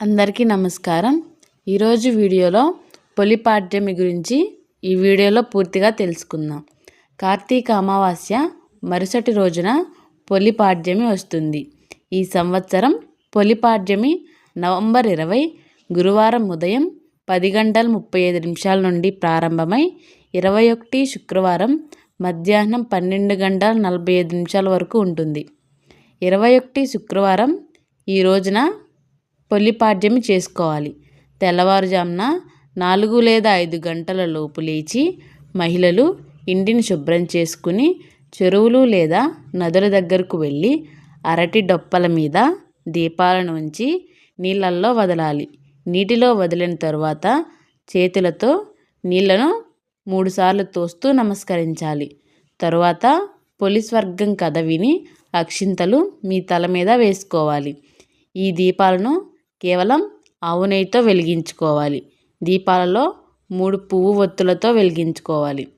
అందరికీ నమస్కారం. ఈరోజు వీడియోలో పొలిపాడ్యమి గురించి ఈ వీడియోలో పూర్తిగా తెలుసుకుందాం. కార్తీక అమావాస్య మరుసటి రోజున పొలిపాడ్యమి వస్తుంది. ఈ సంవత్సరం పొలిపాడ్యమి నవంబర్ ఇరవై గురువారం ఉదయం పది గంటల ముప్పై ఐదు నిమిషాల నుండి ప్రారంభమై ఇరవై ఒకటి శుక్రవారం మధ్యాహ్నం పన్నెండు గంటల నలభై ఐదు నిమిషాల వరకు ఉంటుంది. ఇరవై ఒకటి శుక్రవారం ఈ రోజున పొల్లిపాడ్యమి చేసుకోవాలి. తెల్లవారుజామున నాలుగు లేదా ఐదు గంటల లోపు లేచి మహిళలు ఇంటిని శుభ్రం చేసుకుని చెరువులు లేదా నదుల దగ్గరకు వెళ్ళి అరటి డొప్పల మీద దీపాలను ఉంచి నీళ్ళల్లో వదలాలి. నీటిలో వదిలిన తరువాత చేతులతో నీళ్ళను మూడుసార్లు తోస్తూ నమస్కరించాలి. తరువాత పొలి స్వర్గం కథ విని అక్షింతలు మీ తల మీద వేసుకోవాలి. ఈ దీపాలను కేవలం ఆవు నెయ్యితో వెలిగించుకోవాలి. దీపాలలో మూడు పువ్వు ఒత్తులతో వెలిగించుకోవాలి.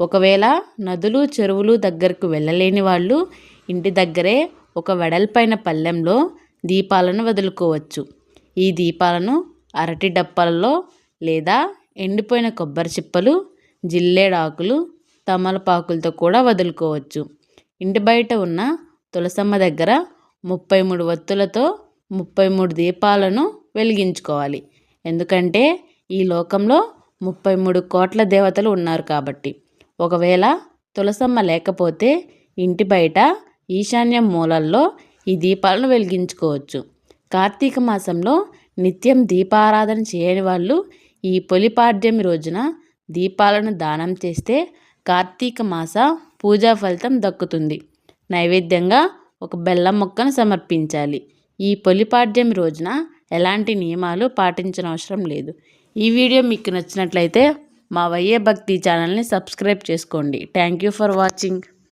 ఒకవేళ నదులు చెరువులు దగ్గరకు వెళ్ళలేని వాళ్ళు ఇంటి దగ్గరే ఒక వెడల్పైన పళ్ళెంలో దీపాలను వదులుకోవచ్చు. ఈ దీపాలను అరటి డప్పలలో లేదా ఎండిపోయిన కొబ్బరి చిప్పలు జిల్లేడాకులు తమలపాకులతో కూడా వదులుకోవచ్చు. ఇంటి బయట ఉన్న తులసమ్మ దగ్గర ముప్పై మూడు వత్తులతో ముప్పై మూడు దీపాలను వెలిగించుకోవాలి. ఎందుకంటే ఈ లోకంలో ముప్పై మూడు కోట్ల దేవతలు ఉన్నారు కాబట్టి. ఒకవేళ తులసమ్మ లేకపోతే ఇంటి బయట ఈశాన్య మూలల్లో ఈ దీపాలను వెలిగించుకోవచ్చు. కార్తీక మాసంలో నిత్యం దీపారాధన చేయని వాళ్ళు ఈ పొలిపాడ్యమి రోజున దీపాలను దానం చేస్తే కార్తీక మాస పూజా ఫలితం దక్కుతుంది. నైవేద్యంగా ఒక బెల్లం మొక్కను సమర్పించాలి. ఈ పొలిపాడ్యం రోజున ఎలాంటి నియమాలు పాటించిన అవసరం లేదు. ఈ వీడియో మీకు నచ్చినట్లయితే మా వయ్యే భక్తి ఛానల్ని సబ్స్క్రైబ్ చేసుకోండి. Thank you for watching.